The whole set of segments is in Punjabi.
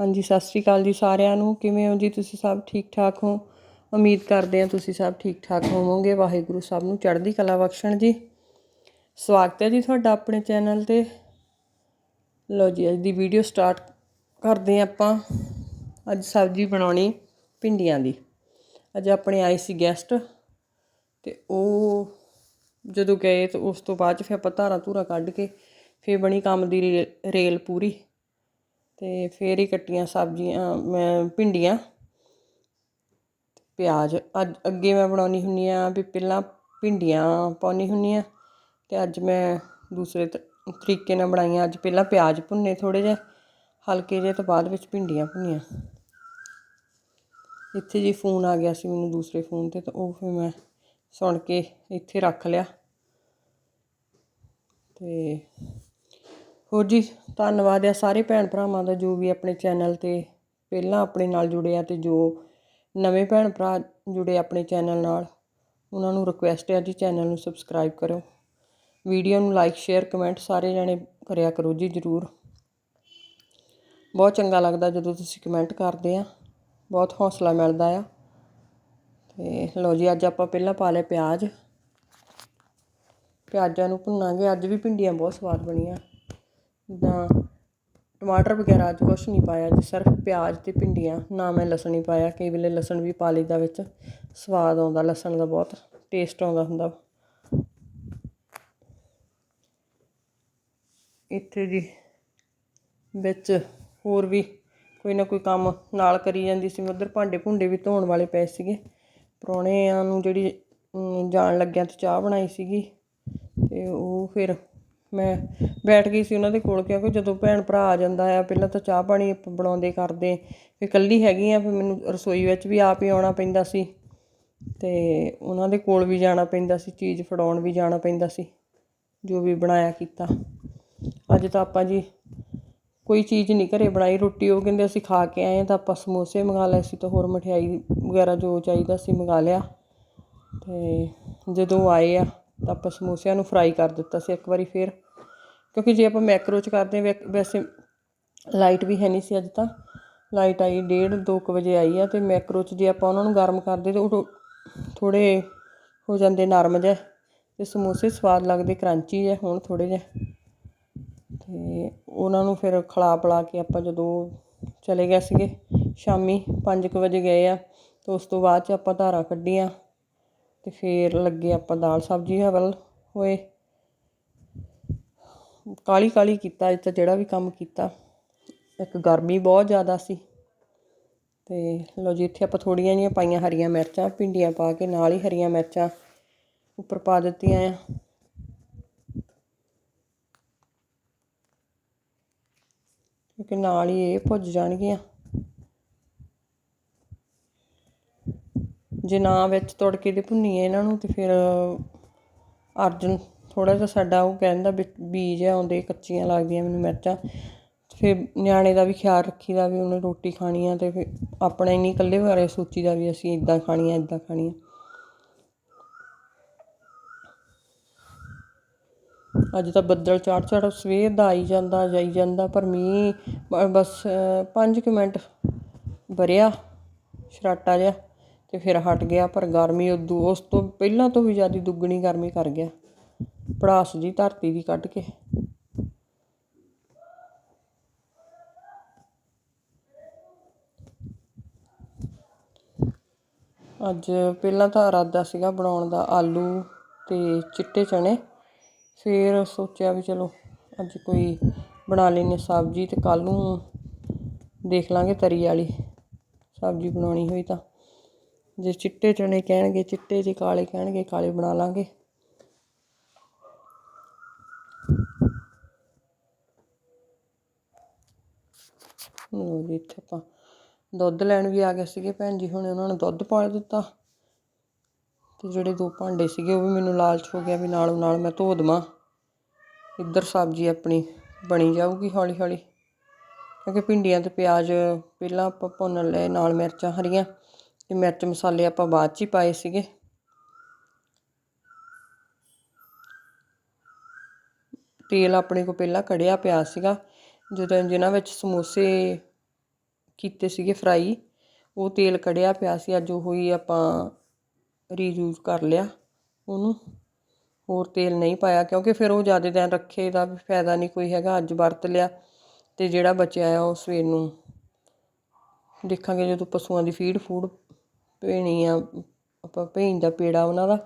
ਹਾਂਜੀ, ਸਤਿ ਸ਼੍ਰੀ ਅਕਾਲ ਜੀ ਸਾਰਿਆਂ ਨੂੰ। ਕਿਵੇਂ ਹੋ ਜੀ ਤੁਸੀਂ ਸਭ ਠੀਕ ਠਾਕ ਹੋ? ਉਮੀਦ ਕਰਦੇ ਹਾਂ ਤੁਸੀਂ ਸਭ ਠੀਕ ਠਾਕ ਹੋਵੋਗੇ। ਵਾਹਿਗੁਰੂ ਸਭ ਨੂੰ ਚੜ੍ਹਦੀ ਕਲਾ ਬਖਸ਼ਣ ਜੀ। ਸਵਾਗਤ ਹੈ ਜੀ ਤੁਹਾਡਾ ਆਪਣੇ ਚੈਨਲ ਤੇ। ਲੋ ਜੀ, ਅੱਜ ਦੀ ਵੀਡੀਓ ਸਟਾਰਟ ਕਰਦੇ ਆਪਾਂ। ਅੱਜ ਸਬਜ਼ੀ ਬਣਾਉਣੀ ਭਿੰਡੀਆਂ ਦੀ। ਅੱਜ ਆਪਣੇ ਆਏ ਸੀ ਗੈਸਟ ਤੇ ਉਹ ਜਦੋਂ ਗਏ ਤਾਂ ਉਸ ਤੋਂ ਬਾਅਦ 'ਚ ਫਿਰ ਆਪਾਂ ਧਾਰਾਂ ਧੂਰਾ ਕੱਢ ਕੇ ਫਿਰ ਬਣੀ ਕੰਮ ਦੀ ਰੇ- ਰੇਲ ਪੂਰੀ। ਅਤੇ ਫਿਰ ਹੀ ਕੱਟੀਆਂ ਸਬਜ਼ੀਆਂ, ਮੈਂ ਭਿੰਡੀਆਂ ਪਿਆਜ਼। ਅੱਜ ਅੱਗੇ ਮੈਂ ਬਣਾਉਂਦੀ ਹੁੰਦੀ ਹਾਂ ਵੀ ਪਹਿਲਾਂ ਭਿੰਡੀਆਂ ਪਾਉਂਦੀ ਹੁੰਦੀ ਹਾਂ ਅਤੇ ਅੱਜ ਮੈਂ ਦੂਸਰੇ ਤ- ਤਰੀਕੇ ਨਾਲ ਬਣਾਈਆਂ। ਅੱਜ ਪਹਿਲਾਂ ਪਿਆਜ਼ ਭੁੰਨੇ ਥੋੜ੍ਹੇ ਜਿਹੇ, ਹਲਕੇ ਜਿਹੇ ਤੋਂ ਬਾਅਦ ਵਿੱਚ ਭਿੰਡੀਆਂ ਭੁੰਨੀਆਂ। ਇੱਥੇ ਜੀ ਫੋਨ ਆ ਗਿਆ ਸੀ ਮੈਨੂੰ ਦੂਸਰੇ ਫੋਨ ਤੇ ਤਾਂ ਉਹ ਫਿਰ ਮੈਂ ਸੁਣ ਕੇ ਇੱਥੇ ਰੱਖ ਲਿਆ। ਤੇ ਹੋਰ ਜੀ, ਧੰਨਵਾਦ ਆ ਸਾਰੇ ਭੈਣ ਭਰਾਵਾਂ ਦਾ ਜੋ ਵੀ ਆਪਣੇ ਚੈਨਲ ਤੇ ਪਹਿਲਾਂ ਆਪਣੇ ਨਾਲ ਜੁੜੇ ਆ ਤੇ ਜੋ ਨਵੇਂ ਭੈਣ ਭਰਾ ਜੁੜੇ ਆਪਣੇ ਚੈਨਲ ਨਾਲ, ਉਹਨਾਂ ਨੂੰ ਰਿਕੁਐਸਟ ਹੈ ਜੀ ਚੈਨਲ ਨੂੰ ਸਬਸਕ੍ਰਾਈਬ ਕਰੋ ਵੀਡੀਓ ਨੂੰ ਲਾਈਕ ਸ਼ੇਅਰ ਕਮੈਂਟ ਸਾਰੇ ਜਣੇ ਕਰਿਆ ਕਰੋ ਜੀ ਜਰੂਰ। ਬਹੁਤ ਚੰਗਾ ਲੱਗਦਾ ਜਦੋਂ ਤੁਸੀਂ ਕਮੈਂਟ ਕਰਦੇ ਆ, ਬਹੁਤ ਹੌਸਲਾ ਮਿਲਦਾ ਆ। ਤੇ ਲਓ ਜੀ, ਅੱਜ ਆਪਾਂ ਪਹਿਲਾਂ ਪਾ ਲਿਆ ਪਿਆਜ਼। ਪਿਆਜ਼ਾਂ ਨੂੰ ਭੁੰਨਾਂਗੇ, ਅੱਜ ਵੀ ਭਿੰਡੀਆਂ ਬਹੁਤ ਸਵਾਦ ਬਣੀਆਂ। ਜਿੱਦਾਂ ਟਮਾਟਰ ਵਗੈਰਾ ਅੱਜ ਕੁਛ ਨਹੀਂ ਪਾਇਆ ਜੀ ਸਿਰਫ ਪਿਆਜ਼ ਅਤੇ ਭਿੰਡੀਆਂ, ਨਾ ਮੈਂ ਲਸਣ ਹੀ ਪਾਇਆ, ਕਈ ਵੇਲੇ ਲਸਣ ਵੀ ਪਾ ਲਈਦਾ ਵਿੱਚ, ਸਵਾਦ ਆਉਂਦਾ ਲਸਣ ਦਾ ਬਹੁਤ ਟੇਸਟ ਆਉਂਦਾ ਹੁੰਦਾ। ਇੱਥੇ ਜੀ ਵਿੱਚ ਹੋਰ ਵੀ ਕੋਈ ਨਾ ਕੋਈ ਕੰਮ ਨਾਲ ਕਰੀ ਜਾਂਦੀ ਸੀ, ਮੈਂ ਉੱਧਰ ਭਾਂਡੇ ਭੁੰਡੇ ਵੀ ਧੋਣ ਵਾਲੇ ਪਏ ਸੀਗੇ ਪ੍ਰਾਹੁਣਿਆਂ ਨੂੰ ਜਿਹੜੀ ਜਾਣ ਲੱਗਿਆਂ ਤੇ ਚਾਹ ਬਣਾਈ ਸੀਗੀ, ਤੇ ਉਹ ਫਿਰ ਮੈਂ ਬੈਠ ਗਈ ਸੀ ਉਹਨਾਂ ਦੇ ਕੋਲ, ਕਿਉਂਕਿ ਜਦੋਂ ਭੈਣ ਭਰਾ ਆ ਜਾਂਦਾ ਆ, ਪਹਿਲਾਂ ਤਾਂ ਚਾਹ ਪਾਣੀ ਆਪਾਂ ਬਣਾਉਂਦੇ ਕਰਦੇ ਫਿਰ ਇਕੱਲੀ ਹੈਗੀ ਆ, ਫਿਰ ਮੈਨੂੰ ਰਸੋਈ ਵਿੱਚ ਵੀ ਆਪ ਹੀ ਆਉਣਾ ਪੈਂਦਾ ਸੀ ਤੇ ਉਹਨਾਂ ਦੇ ਕੋਲ ਵੀ ਜਾਣਾ ਪੈਂਦਾ ਸੀ, ਚੀਜ਼ ਫੜਾਉਣ ਵੀ ਜਾਣਾ ਪੈਂਦਾ ਸੀ, ਜੋ ਵੀ ਬਣਾਇਆ ਕੀਤਾ। ਅੱਜ ਤਾਂ ਆਪਾਂ ਜੀ ਕੋਈ ਚੀਜ਼ ਨਹੀਂ ਘਰੇ ਬਣਾਈ, ਰੋਟੀ ਉਹ ਕਹਿੰਦੇ ਅਸੀਂ ਖਾ ਕੇ ਆਏ ਹਾਂ ਤਾਂ ਆਪਾਂ ਸਮੋਸੇ ਮੰਗਾ ਲਏ ਸੀ ਤਾਂ ਹੋਰ ਮਠਿਆਈ ਵਗੈਰਾ ਜੋ ਚਾਹੀਦਾ ਸੀ ਮੰਗਾ ਲਿਆ। ਤੇ ਜਦੋਂ ਆਏ ਆ, ਤਾਂ ਆਪਾਂ ਸਮੋਸਿਆਂ ਨੂੰ ਫਰਾਈ ਕਰ ਦਿੱਤਾ ਸੀ ਇੱਕ ਵਾਰੀ ਫੇਰ। ਕਿਉਂਕਿ ਜੇ ਆਪਾਂ ਮੈਕਰੋ ਚ ਕਰਦੇ ਹਾਂ ਵੈਸੇ ਲਾਈਟ ਵੀ ਹੈ ਨਹੀਂ ਸੀ ਅੱਜ ਤਾਂ। ਲਾਈਟ ਆਈ ਡੇਢ ਦੋ ਕੁ ਵਜੇ ਆਈ ਆ ਤੇ ਮੈਕਰੋ ਚ ਜੇ ਆਪਾਂ ਉਹਨਾਂ ਨੂੰ ਗਰਮ ਕਰਦੇ ਤੇ ਉਹ ਥੋੜੇ ਹੋ ਜਾਂਦੇ ਨਰਮ ਜਿਹੇ ਤੇ ਸਮੋਸੇ ਸਵਾਦ ਲੱਗਦੇ, ਕਰੰਚੀ ਜਿਹੇ ਹੁਣ ਥੋੜੇ ਜਿਹੇ। ਤੇ ਉਹਨਾਂ ਨੂੰ ਫਿਰ ਖਲਾ ਪਲਾ ਕੇ ਆਪਾਂ ਜਦੋਂ ਚਲੇ ਗਏ ਸੀਗੇ, ਸ਼ਾਮੀ 5:00 ਵਜੇ ਗਏ ਆ ਤੇ ਉਸ ਤੋਂ ਬਾਅਦ ਚ ਆਪਾਂ ਧਾਰਾਂ ਕੱਢੀਆਂ ਤੇ ਫੇਰ ਲੱਗੇ ਆਪਾਂ ਦਾਲ ਸਬਜ਼ੀ ਹਵਲ ਹੋਏ। ਕਾਹਲੀ ਕਾਹਲੀ ਕੀਤਾ ਅੱਜ ਜਿਹੜਾ ਵੀ ਕੰਮ ਕੀਤਾ। ਇੱਕ ਗਰਮੀ ਬਹੁਤ ਜ਼ਿਆਦਾ ਸੀ। ਤੇ ਲਓ ਜੀ, ਇੱਥੇ ਆਪਾਂ ਥੋੜੀਆਂ ਜਿਹੀਆਂ ਪਾਈਆਂ ਹਰੀਆਂ ਮਿਰਚਾਂ, ਭਿੰਡੀਆਂ ਪਾ ਕੇ ਨਾਲ ਹੀ ਹਰੀਆਂ ਮਿਰਚਾਂ ਉੱਪਰ ਪਾ ਦਿੱਤੀਆਂ ਆ। ਕਿਉਂਕਿ ਨਾਲ ਹੀ ਇਹ ਭੁੱਜ ਜਾਣਗੀਆਂ। ਜੇ ਨਾ ਵਿੱਚ ਤੜਕੇ ਦੇ ਭੁੰਨੀਏ ਇਹਨਾਂ ਨੂੰ ਤੇ ਫਿਰ ਅਰਜਨ ਥੋੜ੍ਹਾ ਜਿਹਾ ਸਾਡਾ ਉਹ ਕਹਿੰਦਾ ਵੀ ਬੀਜ ਆਉਂਦੇ ਕੱਚੀਆਂ ਲੱਗਦੀਆਂ ਮੈਨੂੰ ਮਿਰਚਾਂ। ਫਿਰ ਨਿਆਣੇ ਦਾ ਵੀ ਖਿਆਲ ਰੱਖੀਦਾ ਵੀ ਉਹਨੇ ਰੋਟੀ ਖਾਣੀ ਆ ਅਤੇ ਫਿਰ ਆਪਣਾ ਹੀ ਨਹੀਂ ਇਕੱਲੇ ਬਾਰੇ ਸੋਚੀਦਾ ਵੀ ਅਸੀਂ ਇੱਦਾਂ ਖਾਣੀ ਆ ਇੱਦਾਂ ਖਾਣੀ ਆ। ਅੱਜ ਤਾਂ ਬੱਦਲ ਚੜ ਚੜ ਸਵੇਰ ਦਾ ਆਈ ਜਾਂਦਾ, ਜਾਈ ਜਾਂਦਾ, ਪਰ ਮੀਂਹ ਬ- ਬਸ 5 ਮਿੰਟ ਵਰਿਆ ਸਰਾਟਾ ਜਿਹਾ ਤੇ ਫਿਰ ਹਟ ਗਿਆ, ਪਰ ਗਰਮੀ ਉਦੋਂ, ਉਸ ਤੋਂ ਪਹਿਲਾਂ ਤੋਂ ਵੀ ਜ਼ਿਆਦਾ ਦੁੱਗਣੀ ਗਰਮੀ ਕਰ ਗਿਆ। ਪੜਾਸ ਜੀ ਧਰਤੀ ਦੀ ਕੱਢ ਕੇ। ਅੱਜ ਪਹਿਲਾਂ ਤਾਂ ਇਰਾਦਾ ਸੀਗਾ ਬਣਾਉਣ ਦਾ ਆਲੂ ਤੇ ਚਿੱਟੇ ਚਣੇ ਫਿਰ ਸੋਚਿਆ ਵੀ ਚਲੋ ਅੱਜ ਕੋਈ ਬਣਾ ਲੈਨੇ ਸਬਜ਼ੀ ਤੇ ਕੱਲ ਨੂੰ ਦੇਖ ਲਾਂਗੇ ਤਰੀ ਵਾਲੀ। ਸਬਜ਼ੀ ਬਣਾਉਣੀ ਹੋਈ ਤਾਂ। ਜੇ ਚਿੱਟੇ ਚਣੇ ਕਹਿਣਗੇ, ਚਿੱਟੇ ਜੇ ਕਾਲੇ ਕਹਿਣਗੇ, ਕਾਲੇ ਬਣਾ ਲਾਂਗੇ। ਲਓ ਜੀ ਇੱਥੇ ਆਪਾਂ ਦੁੱਧ ਲੈਣ ਵੀ ਆ ਗਏ ਸੀਗੇ ਭੈਣ ਜੀ, ਹੁਣ ਉਹਨਾਂ ਨੂੰ ਦੁੱਧ ਪਾ ਦਿੱਤਾ। ਤੇ ਜਿਹੜੇ ਦੋ ਭਾਂਡੇ ਸੀਗੇ ਉਹ ਵੀ ਮੈਨੂੰ ਲਾਲਚ ਹੋ ਗਿਆ ਵੀ ਨਾਲੋਂ ਨਾਲ ਮੈਂ ਧੋ ਦੇਵਾਂ। ਇੱਧਰ ਸਬਜ਼ੀ ਆਪਣੀ ਬਣੀ ਜਾਊਗੀ ਹੌਲੀ ਹੌਲੀ। ਕਿਉਂਕਿ ਭਿੰਡੀਆਂ ਤੇ ਪਿਆਜ਼ ਪਹਿਲਾਂ ਆਪਾਂ ਭੁੰਨ ਲਏ, ਨਾਲ ਮਿਰਚਾਂ ਹਰੀਆਂ ਤੇ ਮਿਰਚ ਮਸਾਲੇ ਆਪਾਂ ਬਾਅਦ ਚ ਹੀ ਪਾਏ ਸੀਗੇ। ਤੇਲ ਆਪਣੇ ਕੋ ਪਹਿਲਾਂ ਕੜਿਆ ਪਿਆ ਸੀਗਾ। ਜਦੋਂ ਜਿਨ੍ਹਾਂ ਵਿੱਚ ਸਮੋਸੇ ਕੀਤੇ ਸੀਗੇ ਫਰਾਈ ਉਹ ਤੇਲ ਕੜਿਆ ਪਿਆ ਸੀ, ਅੱਜ ਉਹ ਹੀ ਆਪਾਂ ਰੀਯੂਜ਼ ਕਰ ਲਿਆ ਉਹਨੂੰ। ਹੋਰ ਤੇਲ ਨਹੀਂ ਪਾਇਆ, ਕਿਉਂਕਿ ਫਿਰ ਉਹ ਜ਼ਿਆਦਾ ਦਿਨ ਰੱਖੇ ਦਾ ਵੀ ਫਾਇਦਾ ਨਹੀਂ ਕੋਈ ਹੈਗਾ, ਅੱਜ ਵਰਤ ਲਿਆ ਤੇ ਜਿਹੜਾ ਬਚਿਆ ਆ ਉਹ ਸਵੇਰ ਨੂੰ ਦੇਖਾਂਗੇ ਜਦੋਂ ਪਸ਼ੂਆਂ ਦੀ ਫੀਡ ਫੂਡ ਭੇਣੀ ਆ, ਆਪਾਂ ਭੇਣ ਦਾ ਪੇੜਾ ਉਹਨਾਂ ਦਾ,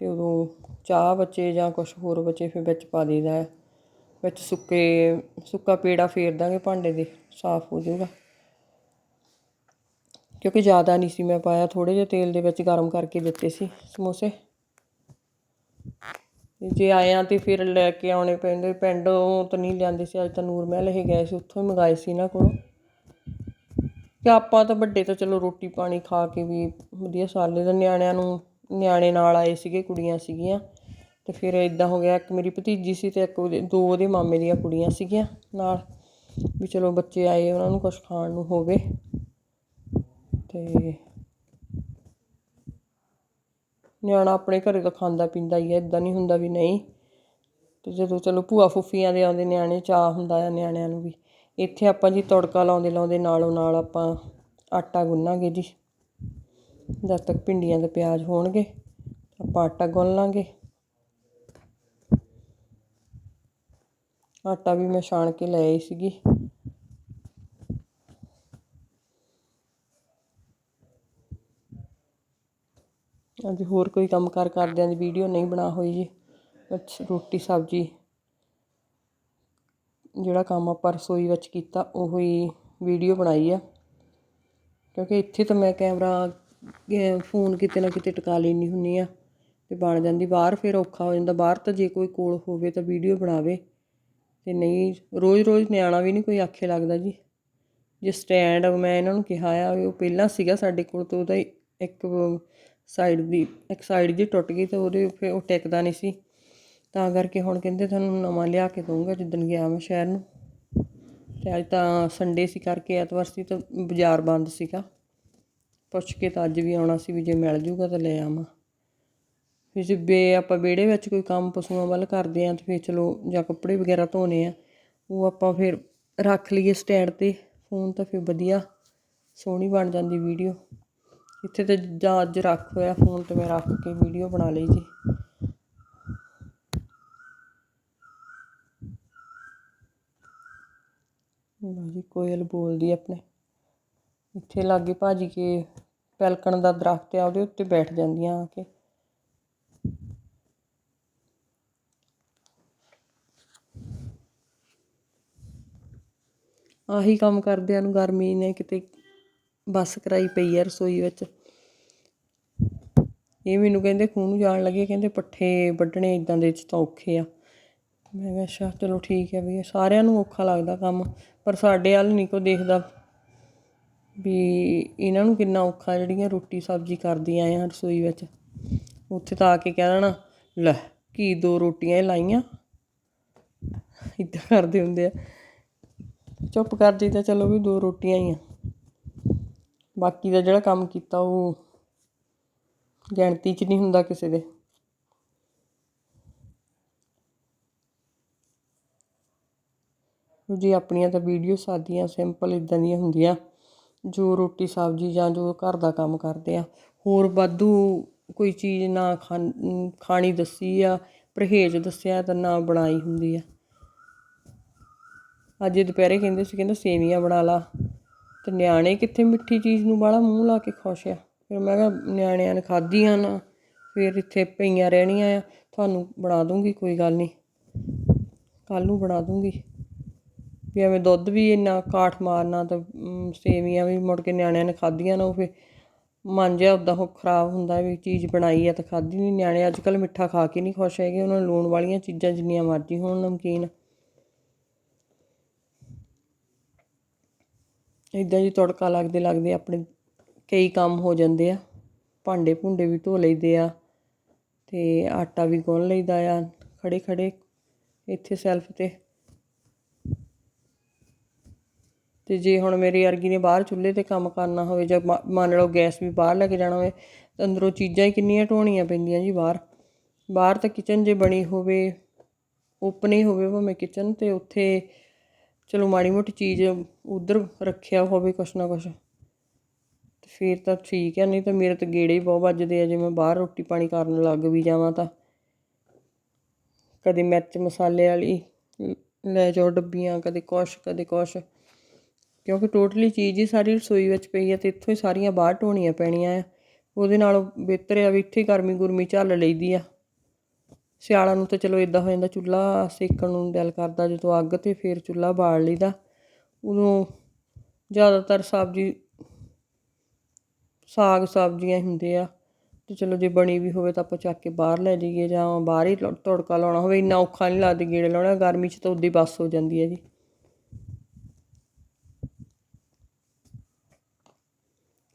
ਤੇ ਉਦੋਂ ਚਾਹ ਬਚੇ ਜਾਂ ਕੁਝ ਹੋਰ ਬਚੇ, ਫਿਰ ਵਿੱਚ ਪਾ ਦੇਈਦਾ ਹੈ ਵਿੱਚ ਸੁੱਕੇ, ਸੁੱਕਾ ਪੇੜਾ ਫੇਰ ਦਾਂਗੇ ਭਾਂਡੇ ਦੇ, ਸਾਫ਼ ਹੋ ਜਾਊਗਾ। ਕਿਉਂਕਿ ਜ਼ਿਆਦਾ ਨਹੀਂ ਸੀ ਮੈਂ ਪਾਇਆ ਥੋੜੇ ਜਿਹੇ ਤੇਲ ਦੇ ਵਿੱਚ ਗਰਮ ਕਰਕੇ ਦਿੱਤੇ ਸੀ ਸਮੋਸੇ। ਜੇ ਆਇਆ ਤੇ ਫਿਰ ਲੈ ਕੇ ਆਉਣੇ ਪੈਂਦੇ, ਪਿੰਡੋਂ ਤਾਂ ਨਹੀਂ ਲਿਆਂਦੇ ਸੀ, ਅੱਜ ਤਾਂ ਨੂਰ ਮਹਿਲ ਹੀ ਗਏ ਸੀ, ਉੱਥੋਂ ਹੀ ਮੰਗਾਏ ਸੀ ਇਹਨਾਂ ਕੋਲੋਂ। ਕਿ ਆਪਾਂ ਤਾਂ ਵੱਡੇ ਤਾਂ ਚਲੋ ਰੋਟੀ ਪਾਣੀ ਖਾ ਕੇ ਵੀ ਵਧੀਆ ਸਾਲੇ ਦੇ ਨਿਆਣਿਆਂ ਨੂੰ, ਨਿਆਣੇ ਨਾਲ ਆਏ ਸੀਗੇ, ਕੁੜੀਆਂ ਸੀਗੀਆਂ। ਤੇ ਫਿਰ ਇਦਾਂ ਹੋ ਗਿਆ, ਇੱਕ ਮੇਰੀ ਭਤੀਜੀ ਸੀ ਤੇ ਇੱਕ ਉਹਦੇ, ਦੋ ਉਹਦੇ ਮਾਮੇ ਦੀਆਂ ਕੁੜੀਆਂ ਸੀਗੀਆਂ ਨਾਲ, ਵੀ ਚਲੋ ਬੱਚੇ ਆਏ, ਉਹਨਾਂ ਨੂੰ ਕੁਝ ਖਾਣ ਨੂੰ ਹੋਵੇ। ਤੇ ਨਿਆਣਾ ਆਪਣੇ ਘਰੇ ਤਾਂ ਖਾਂਦਾ ਪੀਂਦਾ ਹੀ ਹੈ ਇੱਦਾਂ ਨਹੀਂ ਹੁੰਦਾ ਵੀ ਨਹੀਂ। ਅਤੇ ਜਦੋਂ ਚਲੋ ਭੂਆ ਫੁੱਫੀਆਂ ਦੇ ਆਉਂਦੇ ਨਿਆਣੇ, ਚਾਅ ਹੁੰਦਾ ਆ ਨਿਆਣਿਆਂ ਨੂੰ ਵੀ। ਇੱਥੇ ਆਪਾਂ ਜੀ ਤੜਕਾ ਲਾਉਂਦੇ ਲਾਉਂਦੇ ਨਾਲੋਂ ਨਾਲ ਆਪਾਂ ਆਟਾ ਗੁੰਨਾਂਗੇ ਜੀ। ਜਦ ਤੱਕ ਭਿੰਡੀਆਂ ਦੇ ਪਿਆਜ਼ ਹੋਣਗੇ, ਆਪਾਂ ਆਟਾ ਗੁੰਨ ਲਾਂਗੇ। ਆਟਾ ਵੀ ਮੈਂ ਛਾਣ ਕੇ ਲੈ ਆਈ ਸੀਗੀ। ਅੱਜ ਹੋਰ ਕੋਈ ਕੰਮ ਕਾਰ ਕਰਦਿਆਂ ਦੀ ਵੀਡੀਓ ਨਹੀਂ ਬਣਾ ਹੋਈ ਜੀ। ਬਸ ਰੋਟੀ, ਸਬਜ਼ੀ। ਜਿਹੜਾ ਕੰਮ ਆਪਾਂ ਰਸੋਈ ਵਿੱਚ ਕੀਤਾ, ਉਹ ਹੀ ਵੀਡੀਓ ਬਣਾਈ ਆ। ਕਿਉਂਕਿ ਇੱਥੇ ਤਾਂ ਮੈਂ ਕੈਮਰਾ ਫੋਨ ਕਿਤੇ ਨਾ ਕਿਤੇ ਟਿਕਾ ਲੈਣੀ ਹੁੰਨੀ ਆ। ਤੇ ਬਣ ਜਾਂਦੀ, ਬਾਹਰ ਫਿਰ ਔਖਾ ਹੋ ਜਾਂਦਾ। ਬਾਹਰ ਤਾਂ ਜੇ ਕੋਈ ਕੋਲ ਹੋਵੇ ਤਾਂ ਵੀਡੀਓ ਬਣਾਵੇ। ਤੇ ਨਹੀਂ, ਰੋਜ਼-ਰੋਜ਼ ਨਿਆਣਾ ਵੀ ਨਹੀਂ ਕੋਈ ਆਖੇ ਲੱਗਦਾ ਜੀ। ਜੇ ਸਟੈਂਡ ਮੈਂ ਇਹਨਾਂ ਨੂੰ ਕਿਹਾ ਆ ਉਹ ਪਹਿਲਾਂ ਸੀਗਾ ਸਾਡੇ ਕੋਲ, ਤੇ ਉਹਦਾ ਇੱਕ ਸਾਈਡ ਦੀ, ਇੱਕ ਸਾਈਡ ਜੀ ਟੁੱਟ ਗਈ ਤੇ ਉਹਦੇ ਫਿਰ ਉਹ ਟਿਕਦਾ ਨਹੀਂ ਸੀ। ਤਾਂ ਕਰਕੇ ਹੁਣ ਕਹਿੰਦੇ ਤੁਹਾਨੂੰ ਨਵਾਂ ਲਿਆ ਕੇ ਦਊਂਗਾ ਜਿੱਦਣ ਗਿਆ ਮੈਂ ਸ਼ਹਿਰ ਨੂੰ। ਤੇ ਅੱਜ ਤਾਂ ਸੰਡੇ ਸੀ ਕਰਕੇ ਐਤਵਾਰ ਸੀ ਤਾਂ ਬਾਜ਼ਾਰ ਬੰਦ ਸੀਗਾ। ਪੁੱਛ ਕੇ ਤਾਂ ਅੱਜ ਵੀ ਆਉਣਾ ਸੀ ਵੀ ਜੇ ਮਿਲ ਜੂਗਾ ਤਾਂ ਲੈ ਆਵਾਂ। ਫਿਰ ਜੇ ਬੇ ਆਪਾਂ ਵਿਹੜੇ ਵਿੱਚ ਕੋਈ ਕੰਮ ਪਸ਼ੂਆਂ ਵੱਲ ਕਰਦੇ ਆ ਤੇ ਫਿਰ ਚਲੋ ਜਾਂ ਕੱਪੜੇ ਵਗੈਰਾ ਧੋਣੇ ਆ, ਉਹ ਆਪਾਂ ਫਿਰ ਰੱਖ ਲਈਏ ਸਟੈਂਡ ਤੇ ਫੋਨ ਤਾਂ ਫਿਰ ਵਧੀਆ, ਸੋਹਣੀ ਬਣ ਜਾਂਦੀ ਵੀਡੀਓ ਇੱਥੇ ਤੇ ਜਾਂ ਅੱਜ ਰੱਖ ਹੋਇਆ ਫੋਨ ਤੇ ਮੈਂ ਰੱਖ ਕੇ ਵੀਡੀਓ ਬਣਾ ਲਈ ਜੀ ਲਓ ਜੀ, ਕੋਇਲ ਬੋਲਦੀ ਆਪਣੇ। ਇੱਥੇ ਲਾਗੇ ਭਾਜੀ ਕੇ ਪੈਲਕਣ ਦਾ ਦਰਖਤ ਆ, ਉਹਦੇ ਉੱਤੇ ਬੈਠ ਜਾਂਦੀਆਂ ਆ ਕੇ। ਆਹੀ ਕੰਮ ਕਰਦਿਆਂ ਨੂੰ ਗਰਮੀ ਨੇ ਕਿਤੇ ਬੱਸ ਕਰਾਈ ਪਈ ਆ ਰਸੋਈ ਵਿੱਚ। ਇਹ ਮੈਨੂੰ ਕਹਿੰਦੇ ਖੂਹ ਨੂੰ ਜਾਣ ਲੱਗੇ, ਕਹਿੰਦੇ ਪੱਠੇ ਵੱਢਣੇ ਇਦਾਂ ਦੇ ਚ ਤਾਂ ਔਖੇ ਆ। ਮੈਂ ਕਿਹਾ, ਅੱਛਾ, ਚਲੋ ਠੀਕ ਹੈ ਵੀ, ਸਾਰਿਆਂ ਨੂੰ ਔਖਾ ਲੱਗਦਾ ਕੰਮ, ਪਰ ਸਾਡੇ ਵੱਲ ਨਹੀਂ ਕੋ ਦੇਖਦਾ ਵੀ ਇਹਨਾਂ ਨੂੰ ਕਿੰਨਾ ਔਖਾ, ਜਿਹੜੀਆਂ ਰੋਟੀ ਸਬਜ਼ੀ ਕਰਦੀਆਂ ਆ ਰਸੋਈ ਵਿੱਚ। ਉੱਥੇ ਤਾਂ ਆ ਕੇ ਕਹਿ ਦੇਣਾ, ਲੈ ਕੀ ਦੋ ਰੋਟੀਆਂ ਹੀ ਲਾਈਆਂ। ਇਦਾਂ ਕਰਦੇ ਹੁੰਦੇ ਆ। ਚੁੱਪ ਕਰ ਜੀ ਤਾਂ ਚਲੋ ਵੀ ਦੋ ਰੋਟੀਆਂ ਹੀ ਆ। ਬਾਕੀ ਦਾ ਜਿਹੜਾ ਕੰਮ ਕੀਤਾ ਉਹ ਗਿਣਤੀ 'ਚ ਨਹੀਂ ਹੁੰਦਾ ਕਿਸੇ ਦੇ। ਜੀ, ਆਪਣੀਆਂ ਤਾਂ ਵੀਡੀਓ ਸਾਦੀਆਂ ਸਿੰਪਲ ਇਦਾਂ ਦੀਆਂ ਹੁੰਦੀਆਂ, ਜੋ ਰੋਟੀ ਸਬਜ਼ੀ ਜਾਂ ਜੋ ਘਰ ਦਾ ਕੰਮ ਕਰਦੇ ਆ। ਹੋਰ ਵਾਧੂ ਕੋਈ ਚੀਜ਼ ਨਾ ਖਾਣੀ ਦੱਸੀ ਆ, ਪਰਹੇਜ਼ ਦੱਸਿਆ ਤਾਂ ਨਾ ਬਣਾਈ ਹੁੰਦੀ ਆ। ਅੱਜ ਦੁਪਹਿਰੇ ਕਹਿੰਦੇ ਸੀ, ਕਹਿੰਦਾ ਸੇਵੀਆਂ ਬਣਾ ਲਾ। ਤੇ ਨਿਆਣੇ ਕਿੱਥੇ ਮਿੱਠੀ ਚੀਜ਼ ਨੂੰ ਬਾਹਲਾ ਮੂੰਹ ਲਾ ਕੇ ਖੁਸ਼ ਆ। ਫਿਰ ਮੈਂ ਕਿਹਾ, ਨਿਆਣਿਆਂ ਨੇ ਖਾਧੀਆਂ ਨਾ, ਫਿਰ ਇੱਥੇ ਪਈਆਂ ਰਹਿਣੀਆਂ ਆ। ਤੁਹਾਨੂੰ ਬਣਾ ਦੂੰਗੀ, ਕੋਈ ਗੱਲ ਨਹੀਂ। ਕੱਲ ਨੂੰ ਬਣਾ ਦੂੰਗੀ। ਵੀ ਐਵੇਂ ਦੁੱਧ ਵੀ ਇੰਨਾ ਕਾਠ ਮਾਰਨਾ ਤਾਂ ਸੇਵੀਆਂ ਵੀ ਮੁੜ ਕੇ ਨਿਆਣਿਆਂ ਨੇ ਖਾਧੀਆਂ ਨਾ, ਉਹ ਫਿਰ ਮਨ ਜਿਹਾ ਉੱਦਾਂ ਉਹ ਖਰਾਬ ਹੁੰਦਾ ਵੀ ਚੀਜ਼ ਬਣਾਈ ਆ ਤਾਂ ਖਾਧੀ ਨਹੀਂ ਨਿਆਣੇ ਅੱਜ ਕੱਲ ਮਿੱਠਾ ਖਾ ਕੇ ਨਹੀਂ ਖੁਸ਼ ਹੈਗੇ। ਉਹਨਾਂ ਨੂੰ ਲੂਣ ਵਾਲੀਆਂ ਚੀਜ਼ਾਂ ਜਿੰਨੀਆਂ ਮਰਜ਼ੀ ਹੋਣ, ਨਮਕੀਨ। ਇੱਦਾਂ ਜੀ ਤੜਕਾ ਲੱਗਦੇ ਲੱਗਦੇ ਆਪਣੇ ਕਈ ਕੰਮ ਹੋ ਜਾਂਦੇ ਆ। ਭਾਂਡੇ ਭੁੰਡੇ ਵੀ ਧੋ ਲਈਦੇ ਆ ਤੇ ਆਟਾ ਵੀ ਗੁੰਨ ਲਈਦਾ ਆ ਖੜੇ ਖੜੇ ਇੱਥੇ ਸੈਲਫ ਤੇ। ਤੇ ਜੇ ਹੁਣ ਮੇਰੀ ਅਰਗੀ ਨੇ ਬਾਹਰ ਚੁੱਲ੍ਹੇ ਤੇ ਕੰਮ ਕਰਨਾ ਹੋਵੇ ਜਾਂ ਮੰਨ ਲਓ ਗੈਸ ਵੀ ਬਾਹਰ ਲੈ ਕੇ ਜਾਣਾ ਹੋਵੇ ਤਾਂ ਅੰਦਰੋਂ ਚੀਜ਼ਾਂ ਹੀ ਕਿੰਨੀਆਂ ਢੋਣੀਆਂ ਪੈਂਦੀਆਂ ਜੀ ਬਾਹਰ। ਬਾਹਰ ਤਾਂ ਕਿਚਨ ਜੇ ਬਣੀ ਹੋਵੇ, ਓਪਨ ਹੀ ਹੋਵੇ ਭਾਵੇਂ ਕਿਚਨ ਤੇ ਉੱਥੇ ਚਲੋ ਮਾੜੀ ਮੋਟੀ ਚੀਜ਼ ਉਧਰ ਰੱਖਿਆ ਹੋਵੇ ਕੁਛ ਨਾ ਕੁਛ, ਤੇ ਫਿਰ ਤਾਂ ਠੀਕ ਹੈ ਨਹੀਂ ਤਾਂ ਮੇਰੇ ਤਾਂ ਗੇੜੇ ਹੀ ਬਹੁਤ ਵੱਜਦੇ ਆ, ਜੇ ਮੈਂ ਬਾਹਰ ਰੋਟੀ ਪਾਣੀ ਕਰਨ ਲੱਗ ਵੀ ਜਾਵਾਂ ਤਾਂ। ਕਦੇ ਮਿਰਚ ਮਸਾਲੇ ਵਾਲੀ ਲੈ ਜਾਓ ਡੱਬੀਆਂ, ਕਦੇ ਕੁਛ ਕਦੇ ਕੁਛ, ਕਿਉਂਕਿ ਟੋਟਲੀ ਚੀਜ਼ ਹੀ ਸਾਰੀ ਰਸੋਈ ਵਿੱਚ ਪਈ ਹੈ ਤੇ ਇੱਥੋਂ ਹੀ ਸਾਰੀਆਂ ਬਾਹਰ ਢੋਣੀਆਂ ਪੈਣੀਆਂ ਆ। ਉਹਦੇ ਨਾਲੋਂ ਬਿਹਤਰ ਆ ਵੀ ਇੱਥੇ ਗਰਮੀ ਗੁਰਮੀ ਝੱਲ ਲਈਦੀ ਆ। ਸਿਆਲਾਂ ਨੂੰ ਤਾਂ ਚਲੋ ਇਦਾਂ ਹੋ ਜਾਂਦਾ, ਚੁੱਲ੍ਹਾ ਸੇਕਣ ਨੂੰ ਦਿਲ ਕਰਦਾ ਜਦੋਂ ਅੱਗ ਤੇ ਫਿਰ ਚੁੱਲ੍ਹਾ ਬਾਲ ਲਈਦਾ। ਉਦੋਂ ਜ਼ਿਆਦਾਤਰ ਸਬਜ਼ੀ, ਸਾਗ ਸਬਜ਼ੀਆਂ ਹੀ ਹੁੰਦੇ ਆ। ਤੇ ਚਲੋ ਜੇ ਬਣੀ ਵੀ ਹੋਵੇ ਤਾਂ ਆਪਾਂ ਚੱਕ ਕੇ ਬਾਹਰ ਲੈ ਜਾਈਏ ਜਾਂ ਬਾਹਰ ਹੀ ਲ- ਤੜਕਾ ਲਾਉਣਾ ਹੋਵੇ, ਇੰਨਾ ਔਖਾ ਨਹੀਂ ਲੱਗਦਾ ਗੇੜੇ ਲਾਉਣਾ, ਗਰਮੀ 'ਚ ਤਾਂ ਉਦੋਂ ਹੀ ਬੱਸ ਹੋ ਜਾਂਦੀ ਹੈ ਜੀ।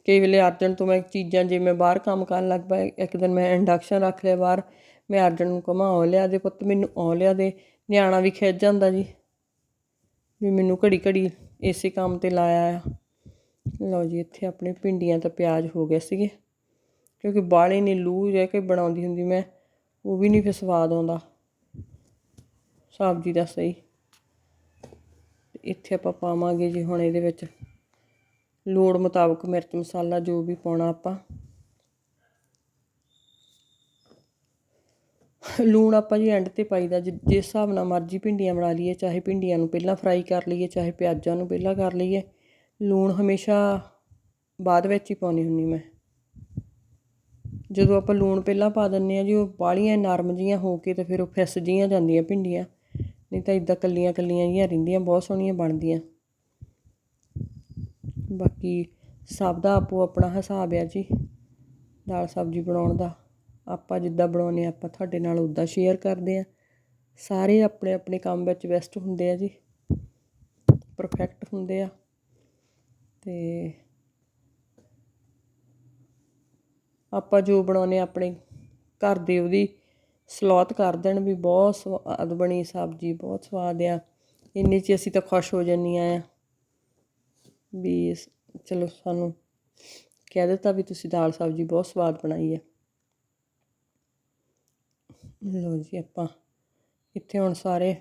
ਕਈ ਵੇਲੇ ਅਰਜਨ ਤੋਂ ਮੈਂ ਚੀਜ਼ਾਂ, ਜੇ ਮੈਂ ਬਾਹਰ ਕੰਮ ਕਰਨ ਲੱਗ ਪਿਆ, ਇੱਕ ਦਿਨ ਮੈਂ ਇੰਡਕਸ਼ਨ ਰੱਖ ਲਿਆ ਬਾਹਰ ਮੈਂ ਅਰਜਨ ਨੂੰ ਕਹਾਂ ਔ ਲਿਆ ਦੇ ਪੁੱਤ, ਮੈਨੂੰ ਔ ਲਿਆ ਦੇ। ਨਿਆਣਾ ਵੀ ਖਿੱਚ ਜਾਂਦਾ ਜੀ। ਵੀ ਮੈਨੂੰ ਘੜੀ ਘੜੀ ਇਸੇ ਕੰਮ ਤੇ ਲਾਇਆ ਆ। ਲਓ ਜੀ, ਇੱਥੇ ਆਪਣੇ ਭਿੰਡੀਆਂ ਤੇ ਪਿਆਜ਼ ਹੋ ਗਏ ਸੀਗੇ। ਕਿਉਂਕਿ ਬਾਲੇ ਨੇ ਲੂ ਰਹਿ ਕੇ ਬਣਾਉਂਦੀ ਹੁੰਦੀ ਮੈਂ, ਉਹ ਵੀ ਨਹੀਂ ਫਿਰ ਸਵਾਦ ਆਉਂਦਾ। ਸਬਜ਼ੀ ਦਾ ਸਹੀ। ਇੱਥੇ ਆਪਾਂ ਪਾਵਾਂਗੇ ਜੀ ਹੁਣ ਇਹਦੇ ਵਿੱਚ। ਲੋੜ ਮੁਤਾਬਕ ਮਿਰਚ ਮਸਾਲਾ ਜੋ ਵੀ ਪਾਉਣਾ ਆਪਾਂ। ਲੂਣ ਆਪਾਂ ਜੀ ਐਂਡ ਤੇ ਪਾਈਦਾ ਜਿ- ਜਿਸ ਹਿਸਾਬ ਨਾਲ ਮਰਜ਼ੀ ਭਿੰਡੀਆਂ ਬਣਾ ਲਈਏ, ਚਾਹੇ ਭਿੰਡੀਆਂ ਨੂੰ ਪਹਿਲਾਂ ਫਰਾਈ ਕਰ ਲਈਏ, ਚਾਹੇ ਪਿਆਜ਼ਾਂ ਨੂੰ ਪਹਿਲਾਂ ਕਰ ਲਈਏ। ਲੂਣ ਹਮੇਸ਼ਾ ਬਾਅਦ ਵਿੱਚ ਹੀ ਪਾਉਣੀ ਹੁੰਦੀ ਮੈਂ। ਜਦੋਂ ਆਪਾਂ ਲੂਣ ਪਹਿਲਾਂ ਪਾ ਦਿੰਨੇ ਆ ਜੀ, ਉਹ ਬਾਹਲੀਆਂ ਨਰਮ ਜੀਆਂ ਹੋ ਕੇ ਤੇ ਫਿਰ ਉਹ ਫਿਸ ਜੀਆਂ ਜਾਂਦੀਆਂ ਭਿੰਡੀਆਂ। ਨਹੀਂ ਤਾਂ ਇਦਾਂ ਕੱਲੀਆਂ ਕੱਲੀਆਂ ਜੀਆਂ ਰਹਿੰਦੀਆਂ, ਬਹੁਤ ਸੋਹਣੀਆਂ ਬਣਦੀਆਂ। ਬਾਕੀ ਸਭ ਦਾ ਆਪੋ ਆਪਣਾ ਹਿਸਾਬ ਆ ਜੀ ਦਾਲ ਸਬਜ਼ੀ ਬਣਾਉਣ ਦਾ। ਆਪਾਂ ਜਿੱਦਾਂ ਬਣਾਉਂਦੇ ਹਾਂ, ਆਪਾਂ ਤੁਹਾਡੇ ਨਾਲ ਉਦਾਂ ਸ਼ੇਅਰ ਕਰਦੇ ਆ ਸਾਰੇ ਆਪਣੇ ਆਪਣੇ ਕੰਮ ਵਿੱਚ ਬੈਸਟ ਹੁੰਦੇ ਆ ਜੀ। ਪਰਫੈਕਟ ਹੁੰਦੇ ਆ। ਤੇ ਆਪਾਂ ਜੋ ਬਣਾਉਂਦੇ ਹਾਂ, ਆਪਣੇ ਘਰ ਦੇ ਉਹਦੀ ਸਲੋਤ ਕਰ ਦੇਣ ਵੀ ਬਹੁਤ ਸਵਾਦ ਬਣੀ ਸਬਜ਼ੀ, ਬਹੁਤ ਸਵਾਦ ਆ। ਇੰਨੇ 'ਚ ਅਸੀਂ ਤਾਂ ਖੁਸ਼ ਹੋ ਜੰਨੀਆਂ ਆ। ਵੀ ਚਲੋ ਸਾਨੂੰ ਕਹਿ ਦਿੱਤਾ ਵੀ ਤੁਸੀਂ ਦਾਲ ਸਬਜ਼ੀ ਬਹੁਤ ਸਵਾਦ ਬਣਾਈ ਆ। ਲਓ ਜੀ ਆਪਾਂ। ਇੱਥੇ ਹੁਣ ਸਾਰੇ